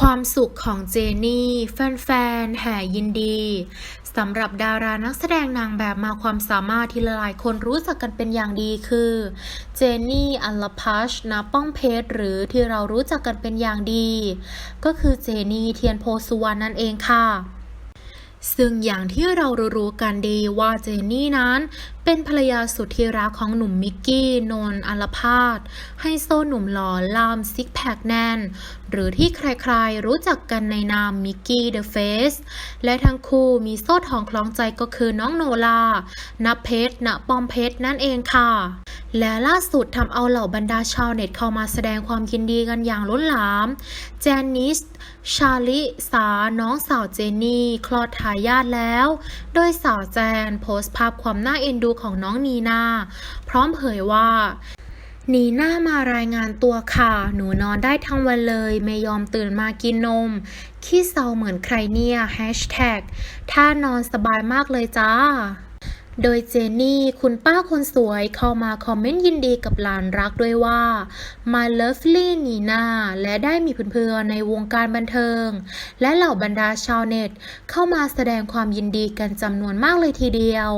ความสุขของเจนี่ แฟนๆ แห่ยินดีสำหรับดารานักแสดงนางแบบมาความสามารถที่หลายคนรู้จักกันเป็นอย่างดีคือ เจนี่ อัลลพัชนะป้องเพชร หรือที่เรารู้จักกันเป็นอย่างดี ก็คือเจนี่ เทียนโพสุวรรณนั่นเองค่ะ ซึ่งอย่างที่เรารู้กันดีว่าเจนนี่นั้น เป็นภรรยาสุดที่รักของหนุ่มมิกกี้นนท์อัลพาดให้โซหนุ่มหล่อลามซิกแพคแน่น หรือที่ใครๆรู้จักกันในนามมิกกี้เดอะเฟสและทั้งคู่มีโซ่ทองคล้องใจก็คือน้องโนลานับเพชรณปอมเพชรนั่นเองค่ะ และล่าสุดทำเอาเหล่าบรรดาชาวเน็ตเข้ามาแสดงความยินดีกันอย่างล้นหลามแจนนิส ชาลิสา น้องสาวเจนนี่ คลอดทายาทแล้ว โดยสาวแจนโพสต์ภาพความน่าเอ็นดูของน้องนีนา พร้อมเผยว่านีน่ามารายงานตัวค่ะ หนูนอนได้ทั้งวันเลย ไม่ยอมตื่นมากินนม ขี้เศร้าเหมือนใครเนี่ยแฮชแท็กถ้านอนสบายมากเลยจ้า โดยเจนนี่ คุณป้าคนสวยเข้ามาคอมเมนต์ยินดีกับหลานรักด้วยว่า My lovely นีนาและได้มีเพื่อนๆในวงการบันเทิง และเหล่าบรรดาชาวเน็ต เข้ามาแสดงความยินดีกันจำนวนมากเลยทีเดียว